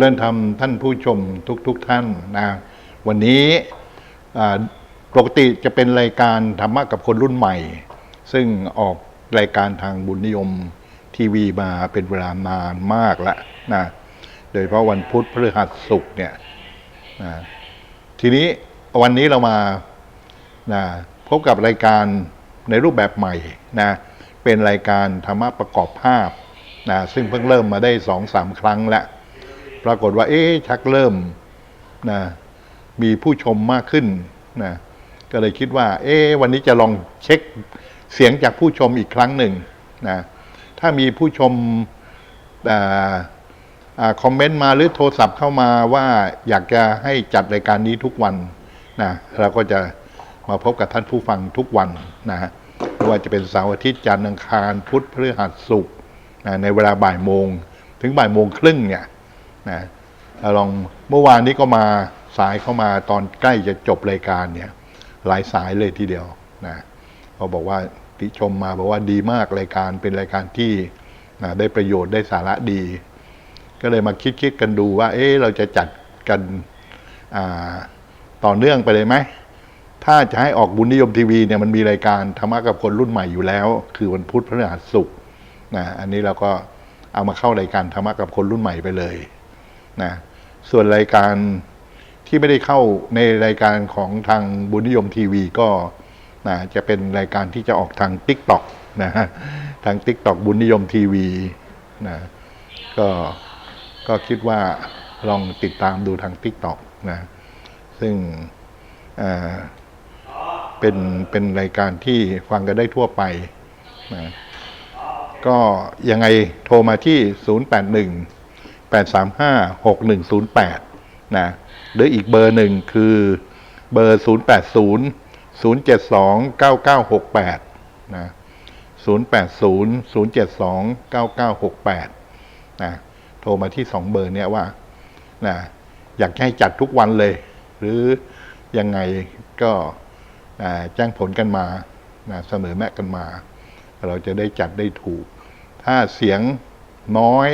เริญธรรมท่านผู้ชมทุกๆทท่านนะวันนี้ปกติจะเป็นรายการธรรมะกับคนรุ่นใหม่ ซึ่งออกรายการทางบุญนิยมทีวีมาเป็นเวลานานมากแล้วนะโดยเฉพาะวันพุธพฤหัสศุกร์เนี่ยนะทีนี้วันนี้เรามานะพบกับรายการในรูปแบบใหม่นะเป็นรายการธรรมะประกอบภาพนะซึ่งเพิ่งเริ่มมาได้สองสามครั้งแล้ว ปรากฏว่า เอ๊ะชักเริ่มนะมีผู้ชมมากขึ้นนะก็เลยคิดว่า เอ๊ะวันนี้จะลองเช็คเสียงจากผู้ชมอีกครั้งหนึ่งนะถ้ามีผู้ชมออาคอมเมนต์มาหรือโทรศัพท์เข้ามาว่าอยากจะให้จัดรายการนี้ทุกวันนะเราก็จะมาพบกับท่านผู้ฟังทุกวันนะฮะไม่ว่าจะเป็นเสาร์อาทิตย์จันทร์อังคารพุธพฤหัสศุกร์นะในเวลาบ่ายโมง ถึงบ่ายโมงครึ่งเนี่ย นะลองเมื่อวานนี้ก็มาสายเข้ามาตอนใกล้จะจบรายการเนี่ย หลายสายเลยทีเดียวนะเขาบอกว่าติชมมาบอกว่าดีมากรายการเป็นรายการที่นะได้ประโยชน์ได้สาระดี ก็เลยมาคิดคิดกันดูว่า เอ๊ะเราจะจัดกันต่อเนื่องไปเลยไหมถ้าจะให้ออกบุญนิยมทีวีเนี่ยมันมีรายการธรรมะกับคนรุ่นใหม่อยู่แล้ว คือวันพุธพฤหัสศุกร์นะอันนี้เราก็เอามาเข้ารายการธรรมะกับคนรุ่นใหม่ไปเลย นะส่วนรายการที่ไม่ได้เข้าในรายการของทางบุญนิยมทีวีก็นะจะเป็นรายการที่จะออกทาง t ิ k t o k นะทาง t ิ k t o k บุญนิยมทีวีนะก็ก็คิดว่าลองติดตามดูทาง t ิ k t o k นะซึ่งเป็นเป็นรายการที่ฟังกันได้ทั่วไปนะก็ยังไงโทรมาที่ 081 835 6108นะหรืออีกเบอร์หนึ่งคือเบอร์ 080 072 9968นะ080 072 9968นะโทรมาที่สองเบอร์เนี้ยว่านะอยากให้จัดทุกวันเลย หรือยังไงก็แจ้งผลกันมานะเสนอแนะกันมา เราจะได้จัดได้ถูก ถ้าเสียงน้อย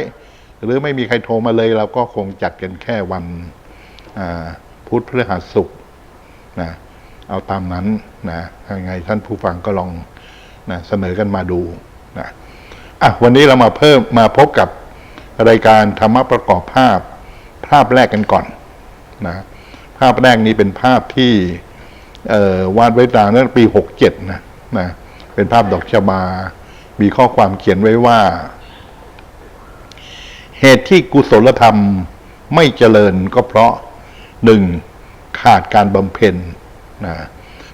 หรือไม่มีใครโทรมาเลย เราก็คงจัดกันแค่วันพุธพฤหัสศุกร์นะเอาตามนั้นนะยังไงท่านผู้ฟังก็ลองนะเสนอกันมาดูนะอะวันนี้เรามาเพิ่มมาพบกับรายการธรรมะประกอบภาพ ภาพแรกกันก่อนนะภาพแรกนี้เป็นภาพที่วาดไว้ตามตั้งปีหกเจ็ดนะนะเป็นภาพดอกชบา มีข้อความเขียนไว้ว่า เหตุที่กุศลธรรมไม่เจริญก็เพราะหนึ่งขาดการบำเพ็ญนะ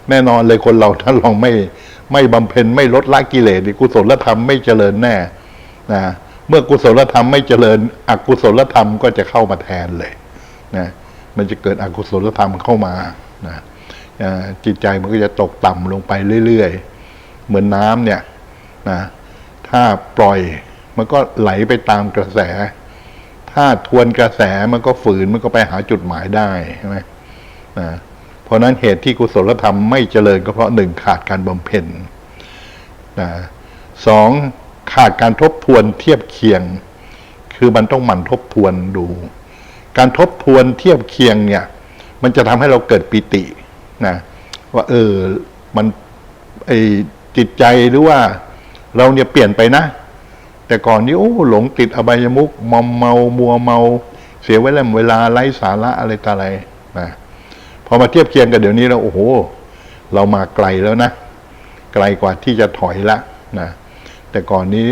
แน่นอนเลยคนเราถ้าลองไม่ไม่บำเพ็ญไม่ลดละกิเลสกุศลธรรมไม่เจริญแน่นะเมื่อกุศลธรรมไม่เจริญ อกุศลธรรมก็จะเข้ามาแทนเลยนะมันจะเกิดอกุศลธรรมเข้ามานะจิตใจมันก็จะตกต่ำลงไปเรื่อยๆ เหมือนน้ำเนี่ยนะถ้าปล่อยมันก็ไหลไปตามกระแส ถ้าทวนกระแสมันก็ฝืนมันก็ไปหาจุดหมายได้ใช่ไหมนะเพราะนั้นเหตุที่กุศลธรรมไม่เจริญก็เพราะหนึ่งขาดการบำเพ็ญนะสองขาดการทบทวนเทียบเคียง คือมันต้องหมั่นทบทวนดู การทบทวนเทียบเคียงเนี่ย มันจะทำให้เราเกิดปิตินะว่าเออมันไอจิตใจหรือว่าเราเนี่ยเปลี่ยนไปนะ แต่ก่อนนี้โอ้หลงติดอบายมุกมอมเมา มัวเมา เสียเวลาเวลาไร้สาระอะไรต่ออะไรนะพอมาเทียบเคียงกันเดี๋ยวนี้เราโอ้โห เรามาไกลแล้วนะ ไกลกว่าที่จะถอยละนะแต่ก่อนนี้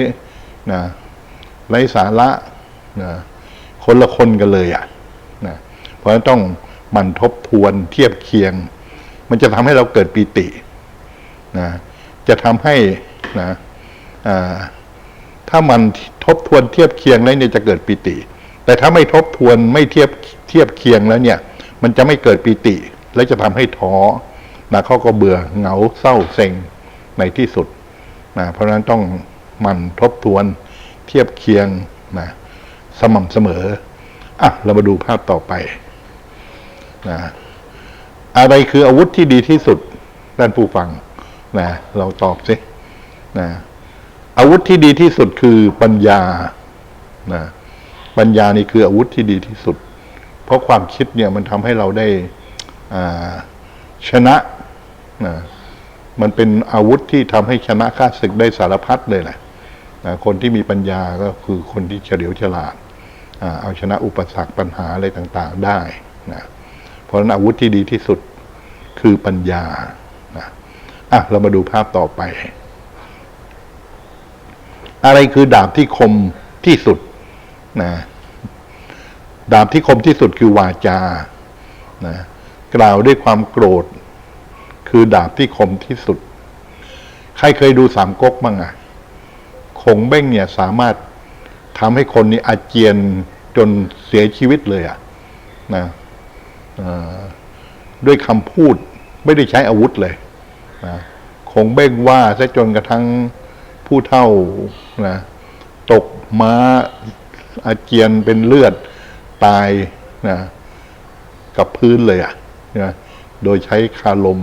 นะไร้สาระนะคนละคนกันเลยอะ่ะนะเพราะฉะนั้นต้องมันทบทวนเทียบเคียง มันจะทำให้เราเกิดปีตินะจะทำให้นะอ่า ถ้ามันทบทวนเทียบเคียงแล้วเนี่ยจะเกิดปิติ แต่ถ้าไม่ทบทวนไม่เทียบเทียบเคียงแล้วเนี่ย มันจะไม่เกิดปิติ และจะทำให้ท้อนะเขาก็เบื่อเหงาเศร้าเซ็งในที่สุดนะเพราะนั้นต้องมันทบทวนเทียบเคียงนะสม่ำเสมออะเรามาดูภาพต่อไปนะอะไรคืออาวุธที่ดีที่สุดด้านผู้ฟังนะเราตอบสินะ อาวุธที่ดีที่สุดคือปัญญานะปัญญานี่คืออาวุธที่ดีที่สุด เพราะความคิดเนี่ยมันทำให้เราได้ชนะนะมันเป็นอาวุธที่ทำให้ชนะข้าศึกได้สารพัดเลยแหละนะคนที่มีปัญญาก็คือคนที่เฉลียวฉลาดเอาชนะอุปสรรคปัญหาอะไรต่าง ๆ ได้นะเพราะฉะนั้นอาวุธที่ดีที่สุดคือปัญญานะอะเรามาดูภาพต่อไป อะไรคือดาบที่คมที่สุดนะดาบที่คมที่สุดคือวาจานะกล่าวด้วยความโกรธ คือดาบที่คมที่สุด ใครเคยดูสามก๊กบ้างอะคงเบ้งเนี่ยสามารถทำให้คนนี้อาเจียนจนเสียชีวิตเลยอะนะด้วยคำพูดไม่ได้ใช้อาวุธเลยนะคงเบ้งว่าซะจนกระทั่ง ผู้เท่านะตกม้าอาเจียนเป็นเลือดตายนะกับพื้นเลยอะนะโดยใช้คารม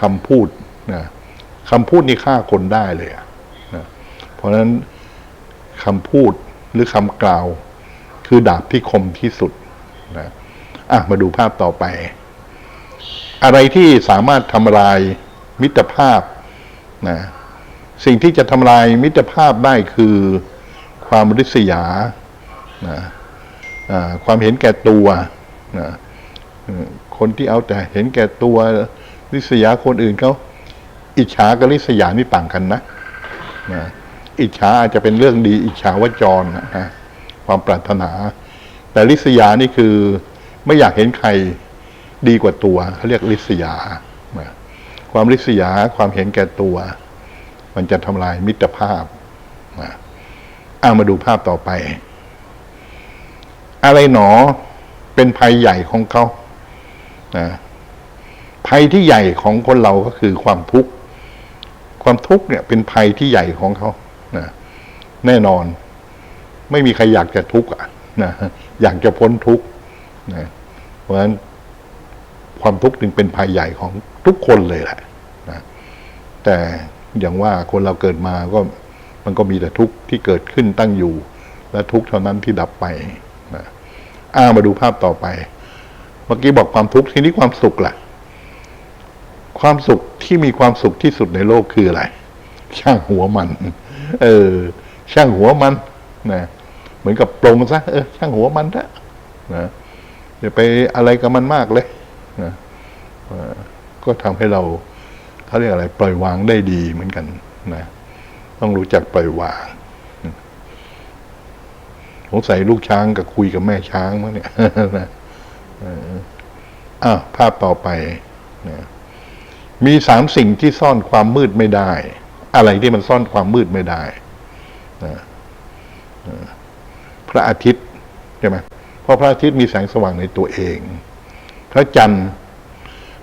คำพูดนะคำพูดนี่ฆ่าคนได้เลยอะนะเพราะฉะนั้นคำพูดหรือคำกล่าว คือดาบที่คมที่สุดนะอะมาดูภาพต่อไป อะไรที่สามารถทำลายมิตรภาพนะ สิ่งที่จะทำลายมิตรภาพได้คือความริษยานะความเห็นแก่ตัวนะคนที่เอาแต่เห็นแก่ตัวริษยาคนอื่นเขาอิจฉากับริษยานี่ต่างกันนะนะอิจฉาอาจจะเป็นเรื่องดี อิจฉาวจรนะฮะความปรารถนา แต่ริษยานี่คือไม่อยากเห็นใครดีกว่าตัวเขาเรียกริษยา ความริษยาความเห็นแก่ตัว มันจะทำลายมิตรภาพอามาดูภาพต่อไป อะไรหนอเป็นภัยใหญ่ของเขานะภัยที่ใหญ่ของคนเราก็คือความทุกข์ ความทุกข์เนี่ย เป็นภัยที่ใหญ่ของเขานะแน่นอน ไม่มีใครอยากจะทุกข์อะนะอยากจะพ้นทุกข์นะเพราะฉะนั้นความทุกข์จึงเป็นภัยใหญ่ของทุกคนเลยแหละนะแต่ อย่างว่าคนเราเกิดมาก็มันก็มีแต่ทุกข์ที่เกิดขึ้นตั้งอยู่ และทุกข์เท่านั้นที่ดับไปนะอ่ามาดูภาพต่อไป เมื่อกี้บอกความทุกข์ทีนี้ความสุขล่ะ ความสุขที่มีความสุขที่สุดในโลกคืออะไร ช่างหัวมัน เออ ช่างหัวมันนะเหมือนกับปรงซะเออช่างหัวมันเถอะนะอย่าไปอะไรกับมันมากเลยนะก็ทำให้เรา เขาเรียกอะไร ปล่อยวางได้ดีเหมือนกันนะต้องรู้จักปล่อยวางสงสัยลูกช้างกับคุยกับแม่ช้างมั้งเนี่ยนะอออะภาพต่อไปนะมีสามสิ่งที่ซ่อนความมืดไม่ได้ อะไรที่มันซ่อนความมืดไม่ได้นะนะพระอาทิตย์ใช่ไหมเพราะพระอาทิตย์มีแสงสว่างในตัวเอง พระจันทร์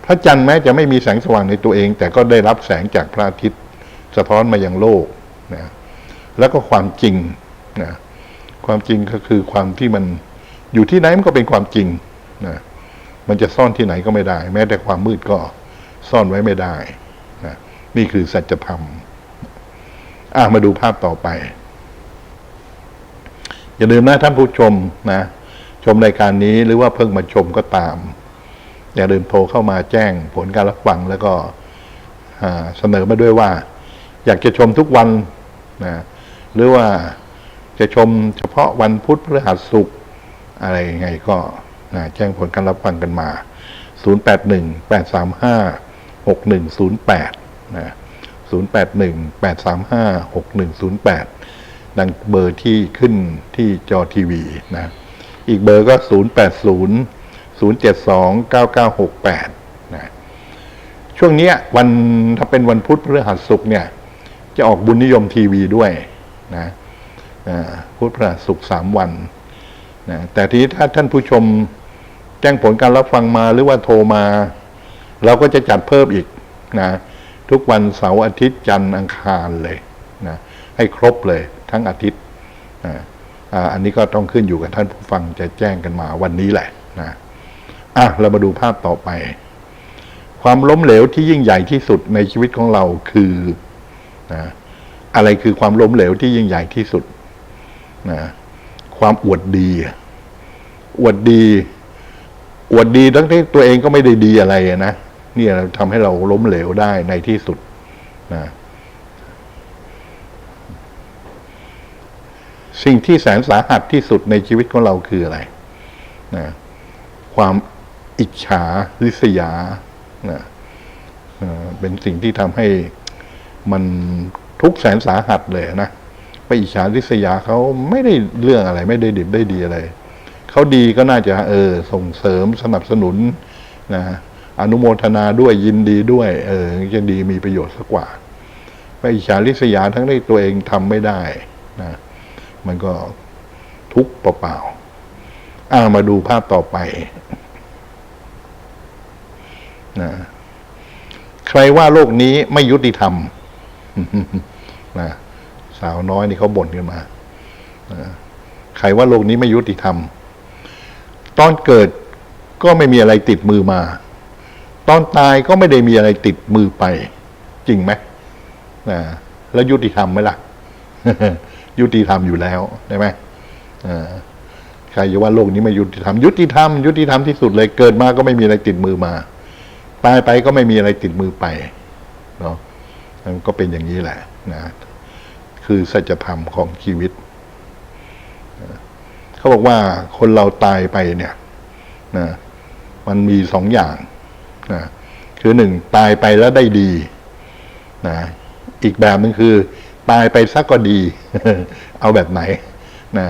พระจันทร์แม้จะไม่มีแสงสว่างในตัวเอง แต่ก็ได้รับแสงจากพระอาทิตย์ สะท้อนมายังโลกนะแล้วก็ความจริงนะความจริงก็คือความที่มันอยู่ที่ไหนมันก็เป็นความจริงนะมันจะซ่อนที่ไหนก็ไม่ได้ แม้แต่ความมืดก็ซ่อนไว้ไม่ได้นะนี่คือสัจธรรมอะมาดูภาพต่อไป อย่าลืมนะท่านผู้ชมนะ ชมรายการนี้หรือว่าเพิ่งมาชมก็ตาม อย่าลืมโทรเข้ามาแจ้งผลการรับฟังแล้วก็เสนอมาด้วยว่า อยากจะชมทุกวันนะหรือว่าจะชมเฉพาะวันพุธพฤหัสศุกร์อะไรยังไงก็นะแจ้งผลการรับฟังกันมา 081-835-6108 นะ 081-835-6108 ดังเบอร์ที่ขึ้นที่จอทีวีนะ อีกเบอร์ก็ 080 0729968นะช่วงนี้วันถ้าเป็นวันพุธพฤหัสศุกร์เนี่ย จะออกบุญนิยมทีวีด้วยนะอ่าพุธพฤหัสศุกร์สามวันนะแต่ทีนี้ถ้าท่านผู้ชมแจ้งผลการรับฟังมาหรือว่าโทรมา เราก็จะจัดเพิ่มอีกนะทุกวันเสาร์อาทิตย์จันทร์อังคารเลยนะให้ครบเลยทั้งอาทิตย์นะอันนี้ก็ต้องขึ้นอยู่กับท่านผู้ฟังจะแจ้งกันมาวันนี้แหละนะ อะเรามาดูภาพต่อไป ความล้มเหลวที่ยิ่งใหญ่ที่สุดในชีวิตของเราคือนะอะไรคือความล้มเหลวที่ยิ่งใหญ่ที่สุดนะความอวดดีอวดดี อวดดีทั้งที่ตัวเองก็ไม่ได้ดีอะไรนะเนี่ยทำให้เราล้มเหลวได้ในที่สุดนะสิ่งที่แสนสาหัสที่สุดในชีวิตของเราคืออะไรนะความ อิจฉาริษยานะเอ่อเป็นสิ่งที่ทำให้มันทุกแสนสาหัสเลยนะไปอิจฉาริษยาเขาไม่ได้เรื่องอะไร ไม่ได้ดิบได้ดีอะไรเขาดีก็น่าจะเออ ส่งเสริมสนับสนุนนะอนุโมทนาด้วยยินดีด้วย เออจะดีมีประโยชน์สักกว่า ไปอิจฉาริษยาทั้งที่ตัวเองทำไม่ได้นะมันก็ทุกข์เปล่าๆอ่ามาดูภาพต่อไป นะใครว่าโลกนี้ไม่ยุติธรรมนะสาวน้อยนี่เขาบ่นกันมานะใครว่าโลกนี้ไม่ยุติธรรม ตอนเกิดก็ไม่มีอะไรติดมือมา ตอนตายก็ไม่ได้มีอะไรติดมือไป จริงไหมนะแล้วยุติธรรมไหมล่ะ ยุติธรรมอยู่แล้วใช่ไหมใครจะว่าโลกนี้ไม่ยุติธรรม ยุติธรรมยุติธรรมที่สุดเลยเกิดมาก็ไม่มีอะไรติดมือมา ตายไปก็ไม่มีอะไรติดมือไปเนาะมันก็เป็นอย่างนี้แหละนะคือสัจธรรมของชีวิต เขาบอกว่าคนเราตายไปเนี่ยนะมันมีสองอย่างนะคือหนึ่งตายไปแล้วได้ดีนะอีกแบบนึงคือ ตายไปสักก็ดี เอาแบบไหนนะ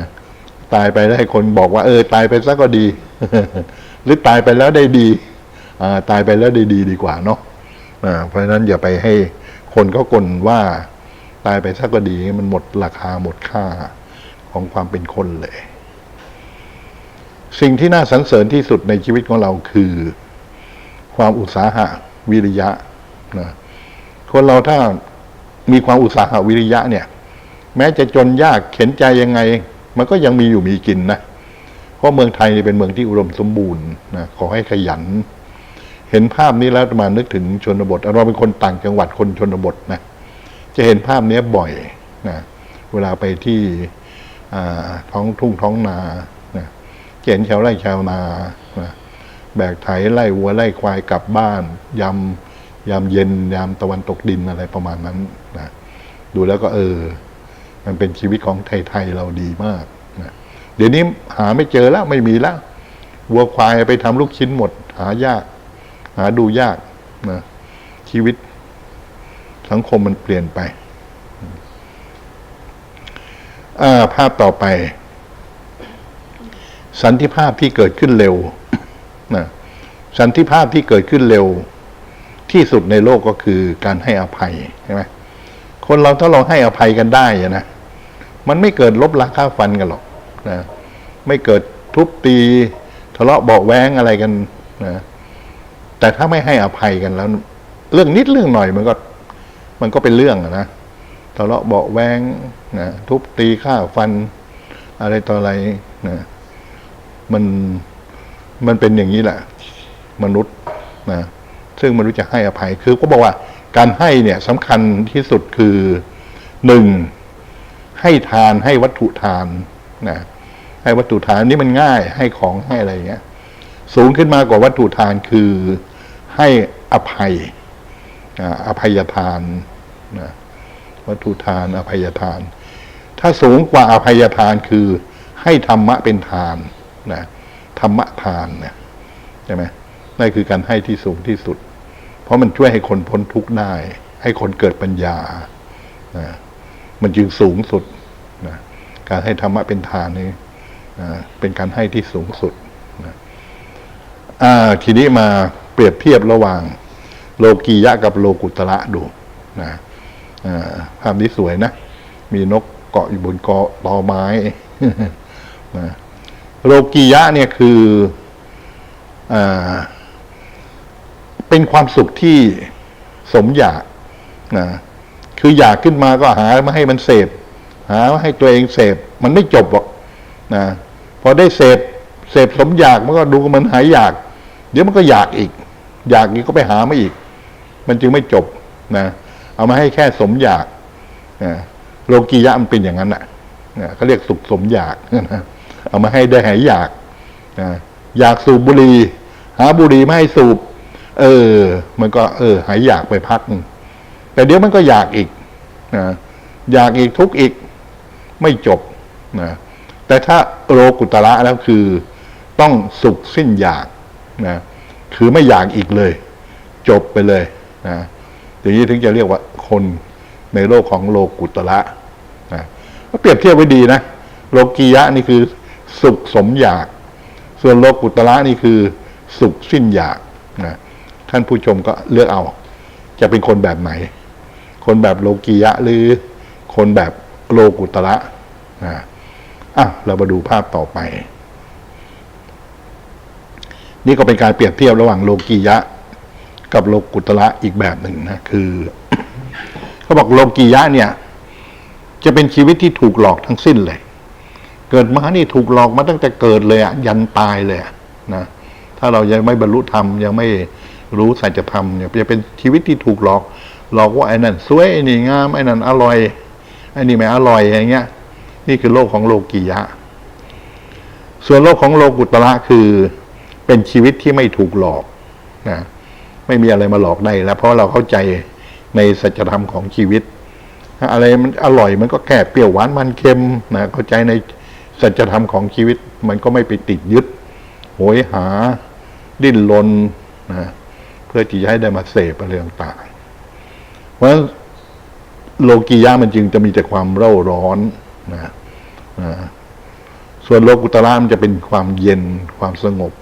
ตายไปแล้วให้คนบอกว่า เออ ตายไปสักก็ดี หรือตายไปแล้วได้ดี ตายไปแล้วด้ดีดีกว่าเนาะเพราะฉะนั้นอย่าไปให้คนเขากลว่าตายไปสักก็ดีมันหมดราคาหมดค่าของความเป็นคนเลย สิ่งที่น่าสรรเสริญที่สุดในชีวิตของเราคือ ความอุตสาหะวิริยะนะคนเราถ้ามีความอุตสาหะวิริยะเนี่ย แม้จะจนยากเข็นใจยังไง มันก็ยังมีอยู่มีกินนะเพราะเมืองไทยเป็นเมืองที่อุดมสมบูรณ์นะขอให้ขยัน เห็นภาพนี้แล้วมานึกถึงชนบท เราเป็นคนต่างจังหวัดคนชนบทนะ จะเห็นภาพนี้บ่อยนะเวลาไปที่ท้องทุ่งท้องนานะจะเห็นชาวไร่ชาวนานะแบกไถไล่วัวไล่ควายกลับบ้านยามยามเย็นยามตะวันตกดินอะไรประมาณนั้นนะดูแล้วก็เออ มันเป็นชีวิตของไทย ๆ เราดีมากนะเดี๋ยวนี้หาไม่เจอแล้วไม่มีแล้ววัวควายไปทำลูกชิ้นหมด หายาก หาดูยากนะชีวิตสังคมมันเปลี่ยนไปาภาพต่อไป สันติภาพที่เกิดขึ้นเร็วนะสันติภาพที่เกิดขึ้นเร็ว ที่สุดในโลกก็คือการให้อภัยใช่ไหมคนเราถ้าเราให้อภัยกันได้นะมันไม่เกิดลบราค่าฟันกันหรอกนะไม่เกิดทุบตี ทะเลาะเบาแว้งอะไรกันนะ แต่ถ้าไม่ให้อภัยกันแล้ว เรื่องนิดเรื่องหน่อยมันก็ มันก็เป็นเรื่องนะทะเลาะเบาแวงนะทุบตีฆ่าฟัน อะไรต่ออะไรนะมันมันเป็นอย่างนี้แหละ มนุษย์นะซึ่งมนุษย์จะให้อภัยคือก็บอกว่าการให้เนี่ยสำคัญที่สุดคือหนึ่งให้ทานให้วัตถุทานนะให้วัตถุทานนี่มันง่าย ให้ของให้อะไรอย่างเงี้ย สูงขึ้นมากว่าวัตถุทานคือ ให้อภัยอภัยทานนะวัตถุทานอภัยทาน ถ้าสูงกว่าอภัยทานคือให้ธรรมะเป็นทานนะธรรมะทานเนี่ยใช่ไหมนั่นคือการให้ที่สูงที่สุด เพราะมันช่วยให้คนพ้นทุกข์ได้ ให้คนเกิดปัญญานะมันจึงสูงสุดนะการให้ธรรมะเป็นทานนี่เป็นการให้ที่สูงสุดนะอ่าทีนี้มา เปรียบเทียบระหว่าง โลกียะกับโลกุตระดูนะภาพนี้สวยนะ มีนกเกาะอยู่บนเกาะตอไม้นะโลกียะเนี่ยคืออเป็นความสุขที่สมอยากนะคืออยากขึ้นมาก็หามาให้มันเสพ หามาให้ตัวเองเสพ มันไม่จบหรอกนะพอได้เสพเสพสมอยากมันก็ดูเหมือนหายอยาก เดี๋ยวมันก็อยากอีก อยากอีกก็ไปหามาอีก มันจึงไม่จบนะเอามาให้แค่สมอยากนะโลกียะมันเป็นอย่างนั้นน่ะนะเขาเรียกสุขสมอยากนะเอามาให้ได้หายอยากนะอยากสูบบุหรี่หาบุหรี่ไม่ให้สูบ เออ มันก็ เออ หายอยากไปพักแต่เดี๋ยวมันก็อยากอีกนะอยากอีกทุกอีก ไม่จบนะแต่ถ้าโลกุตระแล้วคือ ต้องสุขสิ้นอยากนะ คือไม่อยากอีกเลย จบไปเลยนะอย่างนี้ถึงจะเรียกว่าคนในโลกของโลกุตระนะก็เปรียบเทียบไว้ดีนะโลกียะนี่คือสุขสมอยาก ส่วนโลกุตระนี่คือสุขสิ้นอยากนะท่านผู้ชมก็เลือกเอา จะเป็นคนแบบไหน คนแบบโลกียะหรือคนแบบโลกุตระนะอะเรามาดูภาพต่อไป นี่ก็เป็นการเปรียบเทียบระหว่างโลกียะ กับโลกุตระอีกแบบหนึ่งนะคือเขาบอกโลกียะเนี่ย จะเป็นชีวิตที่ถูกหลอกทั้งสิ้นเลย เกิดมานี่ถูกหลอกมาตั้งแต่เกิดเลยอะยันตายเลยะนะถ้าเรายังไม่บรรลุธรรมยังไม่รู้สัจธรรมเนี่ยจะเป็นชีวิตที่ถูกหลอก หลอกว่าไอ้นั่นสวยไอ้นี่งามไอ้นั่นอร่อยไอ้นี่ไม่อร่อยอย่างเงี้ย นี่คือโลกของโลกียะ ส่วนโลกของโลกุตระคือ เป็นชีวิตที่ไม่ถูกหลอกนะไม่มีอะไรมาหลอกได้แล้ว เพราะเราเข้าใจในสัจธรรมของชีวิต อะไรมันอร่อยมันก็แค่เปรี้ยวหวานมันเค็มนะเข้าใจในสัจธรรมของชีวิต มันก็ไม่ไปติดยึดโหยหา ดิ้นรนนะเพื่อที่จะให้ได้มาเสพอะไรต่างๆเพราะโลกียะมันจึงจะมีแต่ความเร่าร้อนนะนะส่วนโลกุตระมันจะเป็นความเย็นความสงบ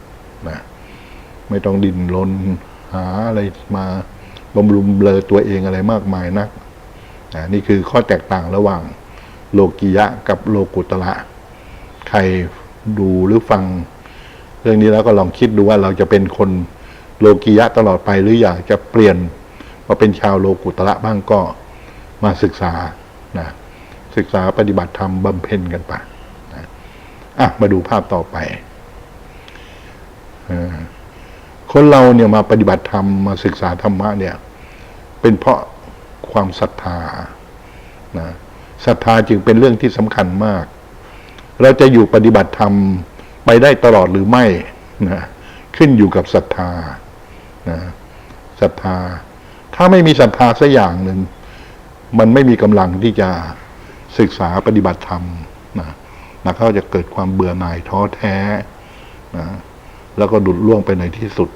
นะไม่ต้องดิ้นรนหาอะไรมาบำรุงเบลอตัวเองอะไรมากมายนักนะนี่คือข้อแตกต่างระหว่างโลกียะกับโลกุตระใครดูหรือฟัง เรื่องนี้แล้วก็ลองคิดดูว่าเราจะเป็นคนโลกียะตลอดไปหรืออยากจะเปลี่ยนมาเป็นชาวโลกุตระบ้างก็มาศึกษานะศึกษาปฏิบัติธรรมบำเพ็ญกันไปนะอะมาดูภาพต่อไป คนเราเนี่ยมาปฏิบัติธรรมมาศึกษาธรรมะเนี่ย เป็นเพราะความศรัทธานะศรัทธาจึงเป็นเรื่องที่สำคัญมาก เราจะอยู่ปฏิบัติธรรมไปได้ตลอดหรือไม่นะขึ้นอยู่กับศรัทธานะศรัทธา ถ้าไม่มีศรัทธาสักอย่างหนึ่ง มันไม่มีกำลังที่จะศึกษาปฏิบัติธรรมนะนะเขาจะเกิดความเบื่อหน่ายท้อแท้นะ แล้วก็ดุดล่วงไปในที่สุด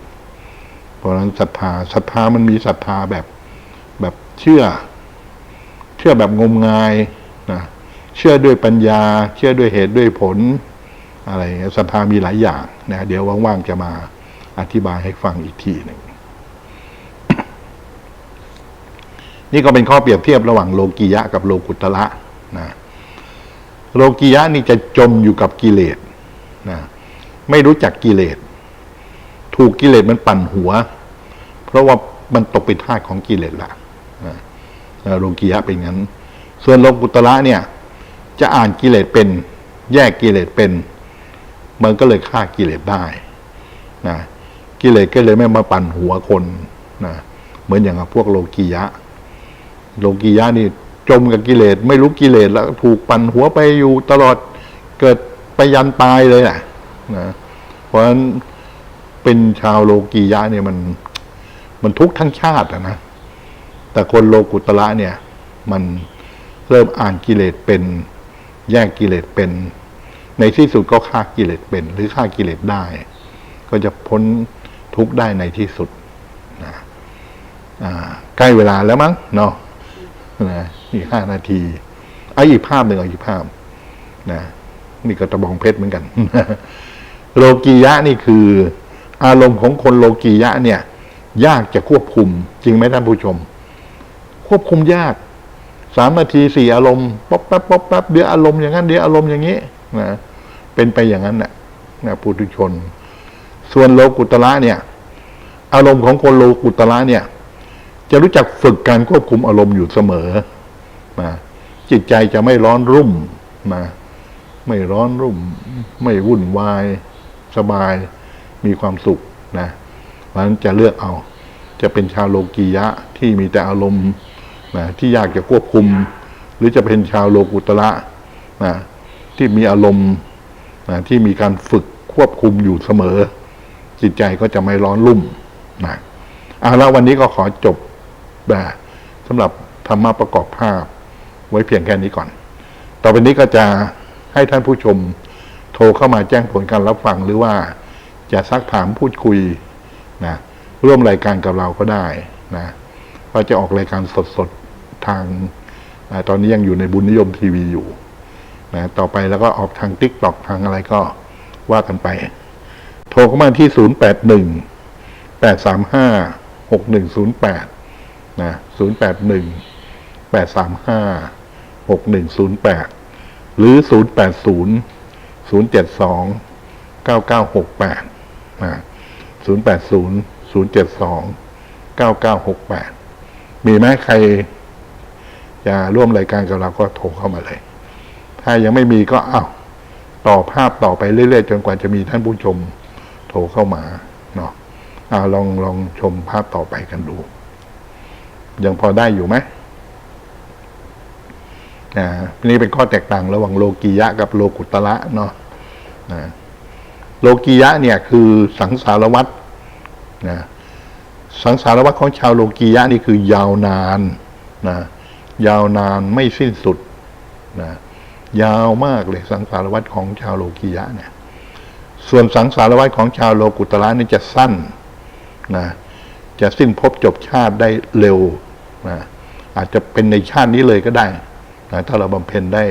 เพราะฉะนั้นศรัทธาศรัทธามันมีศรัทธาแบบแบบเชื่อ เชื่อแบบงมงายนะเชื่อด้วยปัญญา เชื่อด้วยเหตุด้วยผล อะไรศรัทธามีหลายอย่างนะเดี๋ยวว่างๆจะมาอธิบายให้ฟังอีกทีหนึ่งนี่ก็เป็นข้อเปรียบเทียบระหว่างโลกียะกับโลกุตระนะโลกียะนี่จะจมอยู่กับกิเลสนะไม่รู้จักกิเลส ถูกกิเลสมันปั่นหัว เพราะว่ามันตกเป็นทาสของกิเลสละนะโลกียะเป็นงั้น ส่วนโลกุตระเนี่ย จะอ่านกิเลสเป็น แยกกิเลสเป็น มันก็เลยฆ่ากิเลสได้นะกิเลสก็เลยไม่มาปั่นหัวคนนะเหมือนอย่างพวกโลกียะ โลกียะนี่จมกับกิเลสไม่รู้กิเลสแล้วถูกปั่นหัวไปอยู่ตลอดเกิดไปยันตายเลยนะนะเพราะฉะนั้น เป็นชาวโลกียะเนี่ยมัน มันทุกข์ทั้งชาติอะนะ แต่คนโลกุตระเนี่ย มันเริ่มอ่านกิเลสเป็น แยกกิเลสเป็น ในที่สุดก็ฆ่ากิเลสเป็น หรือฆ่ากิเลสได้ ก็จะพ้นทุกข์ได้ในที่สุดนะใกล้เวลาแล้วมั้งเนาะนะอีกห้านาทีเอาอีกภาพหนึ่งเอาอีกภาพนะนี่ก็ตะบองเพชรเหมือนกัน โลกียะนี่คือ อารมณ์ของคนโลกียะเนี่ย ยากจะควบคุม จริงไหมท่านผู้ชม ควบคุมยากสามนาทีสี่อารมณ์ป๊อปแป๊บป๊อปแป๊บเดี๋ยวอารมณ์อย่างนั้นเดี๋ยวอารมณ์อย่างนี้นะเป็นไปอย่างนั้นนะนะปุถุชน ส่วนโลกุตระเนี่ย อารมณ์ของคนโลกุตระเนี่ย จะรู้จักฝึกการควบคุมอารมณ์อยู่เสมอนะจิตใจจะไม่ร้อนรุ่มนะไม่ร้อนรุ่ม ไม่วุ่นวาย สบาย มีความสุขนะเพราะฉะนั้นจะเลือกเอา จะเป็นชาวโลกียะที่มีแต่อารมณ์นะที่ยากจะควบคุม หรือจะเป็นชาวโลกุตระนะที่มีอารมณ์นะที่มีการฝึกควบคุมอยู่เสมอ จิตใจก็จะไม่ร้อนรุ่มนะเอาละวันนี้ก็ขอจบแบบสำหรับธรรมะประกอบภาพ ไว้เพียงแค่นี้ก่อน ต่อไปนี้ก็จะให้ท่านผู้ชมโทรเข้ามาแจ้งผลการรับฟังหรือว่า จะซักถามพูดคุยนะร่วมรายการกับเราก็ได้นะก็จะออกรายการสดๆทางตอนนี้ยังอยู่ในบุญนิยมทีวีอยู่นะต่อไปแล้วก็ออกทางติ๊กตอกทางอะไรก็ว่ากันไป โทรเข้ามาที่ 0 8 1 8 3 5 6 1 0 8นะ0 8 1 8 3 5 6 1 0 8 หรือ 0 8 0 0 7 2 9 9 6 8 นะ0 8 0 0 7 2 9 9 6 8มีไหมใครจะร่วมรายการกับเราก็โทรเข้ามาเลย ถ้ายังไม่มีก็อ้าวต่อภาพต่อไปเรื่อยๆ จนกว่าจะมีท่านผู้ชมโทรเข้ามาเนาะอ่าลองลองชมภาพต่อไปกันดู ยังพอได้อยู่ไหมอ่านี่เป็นข้อแตกต่างระหว่างโลกียะกับโลกุตระเนาะนะ โลกียะเนี่ยคือสังสารวัตรนะสังสารวัตรของชาวโลกียะนี่คือยาวนานนะยาวนานไม่สิ้นสุดนะยาวมากเลยสังสารวัตรของชาวโลกียะเนี่ยส่วนสังสารวัตรของชาวโลกุตระนี่จะสั้นนะจะสิ้นภพจบชาติได้เร็วนะอาจจะเป็นในชาตินี้เลยก็ได้นะถ้าเราบำเพ็ญได้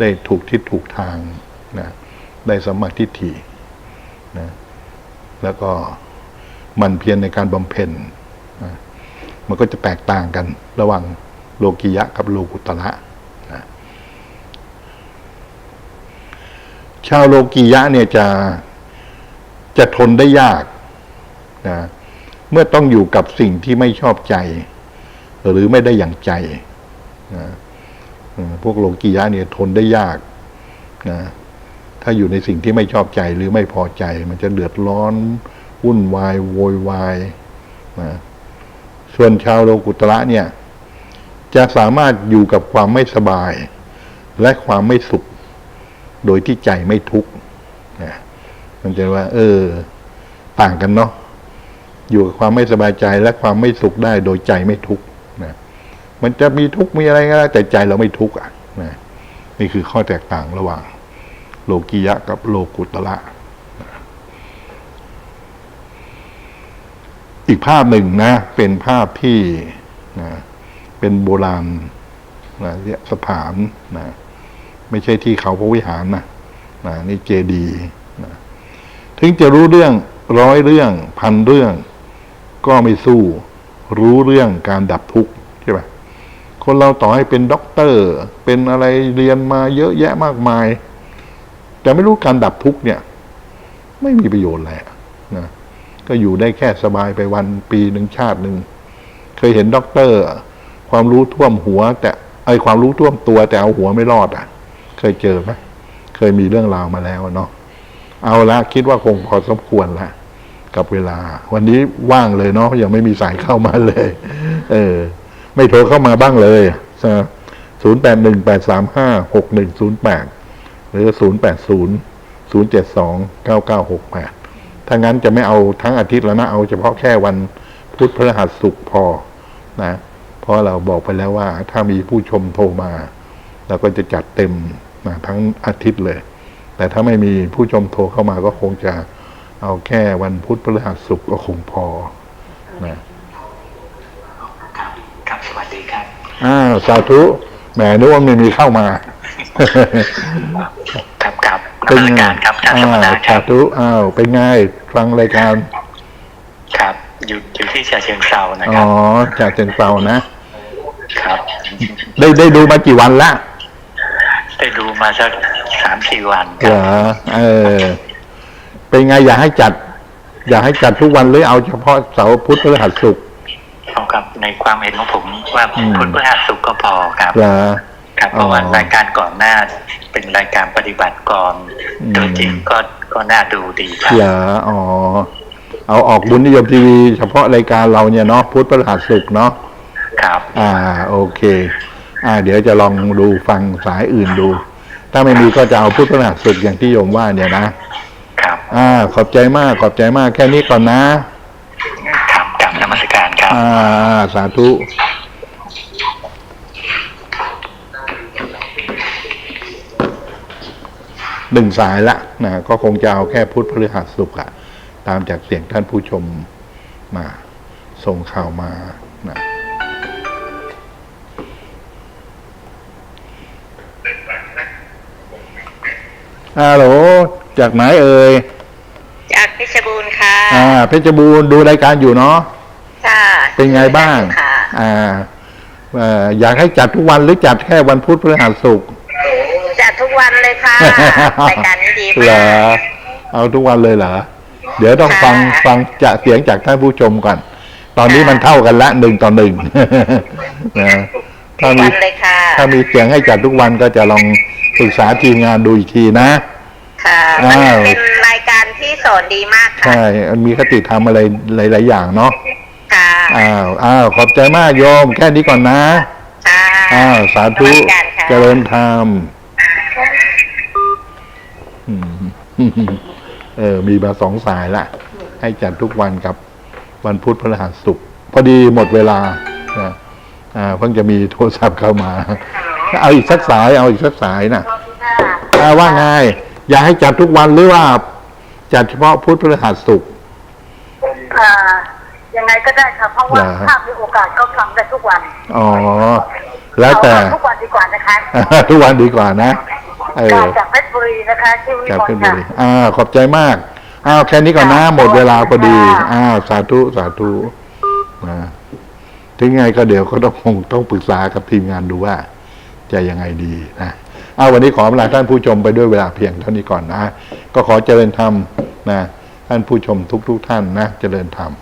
ได้ถูกทิศถูกทางนะได้สมมาทิฏฐิ นะแล้วก็มันเพียรในการบำเพ็ญนะมันก็จะแตกต่างกัน ระหว่างโลกิยะกับโลกุตระนะชาวโลกียะเนี่ยจะจะทนได้ยากนะเมื่อต้องอยู่กับสิ่งที่ไม่ชอบใจ หรือไม่ได้อย่างใจนะพวกโลกียะเนี่ยทนได้ยากนะ ถ้าอยู่ในสิ่งที่ไม่ชอบใจหรือไม่พอใจ มันจะเดือดร้อนวุ่นวายโวยวายนะส่วนชาวโลกุตระเนี่ย จะสามารถอยู่กับความไม่สบาย และความไม่สุข โดยที่ใจไม่ทุกข์นะมันจะว่า เออ ต่างกันเนาะอยู่กับความไม่สบายใจและความไม่สุขได้โดยใจไม่ทุกข์นะมันจะมีทุกข์มีอะไรก็ได้แต่ใจเราไม่ทุกข์อะนะนี่คือข้อแตกต่างระหว่าง โลกียะกับโลกุตระอีกภาพหนึ่งนะ เป็นภาพที่นะเป็นโบราณนะเรียสถานนะไม่ใช่ที่เขาพระวิหารนะนะนี่เจดีนะถึงจะรู้เรื่องร้อยเรื่อง พันเรื่อง ก็ไม่สู้ รู้เรื่องการดับทุกข์ใช่ไหมคนเราต่อให้เป็นด็อกเตอร์ เป็นอะไรเรียนมาเยอะแยะมากมาย แต่ไม่รู้การดับทุกข์เนี่ย ไม่มีประโยชน์อะไรอะนะก็อยู่ได้แค่สบายไปวันปีหนึ่งชาติหนึ่งเคยเห็นด็อกเตอร์ ความรู้ท่วมหัว แต่ไอความรู้ท่วมตัวแต่เอาหัวไม่รอดอะ เคยเจอไหมเคยมีเรื่องราวมาแล้วเนาะเอาละคิดว่าคงพอสมควรละกับเวลา วันนี้ว่างเลยเนาะยังไม่มีสายเข้ามาเลย เออ ไม่โทรเข้ามาบ้างเลยศูนย์แปดหนึ่งแปดสามห้าหกหนึ่งศูนย์แปด หรือศูนย์แปดศูนย์ศูนย์เจ็ดสองเก้าเก้าหกแปดถ้างั้นจะไม่เอาทั้งอาทิตย์แล้วนะ เอาเฉพาะแค่วันพุธพฤหัสศุกร์พอนะ เพราะเราบอกไปแล้วว่า ถ้ามีผู้ชมโทรมาเราก็จะจัดเต็มนะทั้งอาทิตย์เลย แต่ถ้าไม่มีผู้ชมโทรเข้ามาก็คงจะเอาแค่วันพุธพฤหัสศุกร์ก็คงพอนะครับครับสวัสดีครับ อ้าว สาธุ แหมนึกว่าไม่มีเข้ามา ครับครับเป็นรายไงการครับท่านธรรมอ้าวดาคสารับธุอ้าวเป็นไงฟังรายการ ครับ อยู่อยู่ที่เชียงเชิงเซานะคอ๋รัอบจากเจนเปานะ ครับ ได้ได้ดูมากี่วันละ ได้ดูมาสักสามสี่วันคเหรรับอเออ เป็นไงอยากให้จัด อยากให้จัดทุกวันหรือเอาเฉพาะเสาร์พุธพฤหัสศุกร์เอาครับในความเห็นของผมว่าอืมพุธพฤหัสศุกร์ก็พอครับเหรอ ครับเพราะว่าอ๋อรายการก่อนหน้าเป็นรายการปฏิบัติก่อนอืมตัวจริงก็ก็น่าดูดีครับเหรออ๋อเอาออกบุญนิยมทีวีเฉพาะรายการเราเนี่ยเนาะพุธพฤหัสศุกร์เนาะครับ อ่า โอเค อ่า เดี๋ยวจะลองดูฟังสายอื่นดู ถ้าไม่มีก็จะเอาพุทธพฤหัสสุดอย่างที่โยมว่าเนี่ยนะครับ อ่า ขอบใจมากขอบใจมากแค่นี้ก่อนนะครับกลับนมัสการครับ อ่า สาธุ หนึ่งสายละนะก็คงจะเอาแค่พุทธพฤหัสสุขอะตามจากเสียงท่านผู้ชมมาส่งข่าวมานะฮัลโหลจากไหนเอ่ยจากเพชรบูรณ์ค่ะ อ่า เพชรบูรณ์ดูรายการอยู่เนาะค่ะเป็นไงบ้างค่ะอ่าเอ่ออยากให้จัดทุกวันหรือจัดแค่วันพุธพฤหัสศุกร์จัดทุกวัน เลยค่ะรายการนี้ดีเหรมาอกเอาทุกวันเลยเหรอ เดี๋ยวต้องค่ะ ฟังฟังจะเสียงจากท่านผู้ชมก่อน ตอนนี้มันเท่ากันละหนึ่งต่อหนึ่ง นะทุถ้ากมีวันเลยค่ะ ถ้ามีเสียงให้จัดทุกวันก็จะลองปรึกษาทีมงานดูอีกทีนะ ค่ะอ้าวมันเป็นรายการที่สอนดีมากค่ะ ใช่มันมีคติธรรมอะไรหลาย ๆ อย่างเนาะค่ะอ้าวอ้าวขอบใจมากโยม แค่นี้ก่อนนะ ค่ะ อ้าวสาธุนมัสการค่ะ เจริญธรรมอืม เออ มีมาสองสายละ ให้จัดทุกวันกับวันพุธพฤหัสศุกร์พอดีหมดเวลานะอ่าเพิ่งจะมีโทรศัพท์เข้ามา เอาอีกสักสาย เอาอีกสักสายนะอ่าว่าไงอยากให้จัดทุกวันหรือว่า จัดเฉพาะพุธพฤหัสศุกร์อ่ายังไงก็ได้ค่ะเพราะว่าเหรอถ้ามีโอกาสก็ฟังได้ทุกวัน อ๋อ แล้วแต่เอาทุกวันดีกว่านะคะ ทุกวันดีกว่านะ เออ จากเพชรบุรีนะคะชื่อวิจากมเพลชรบุค่ะ รีอ่าขอบใจมาก อ้าวแค่นี้ก่อนนะหมดเวลาพอดีอ้าวสาธุสาธุนะถึงไงก็เดี๋ยวก็ต้องคงต้องปรึกษากับทีมงานดูว่า จะยังไงดีนะอ้าววันนี้ขอเวลาท่านผู้ชมไปด้วยเวลาเพียงเท่านี้ก่อนนะ ก็ขอเจริญธรรมนะท่านผู้ชมทุกทุกๆท่านนะ เจริญธรรม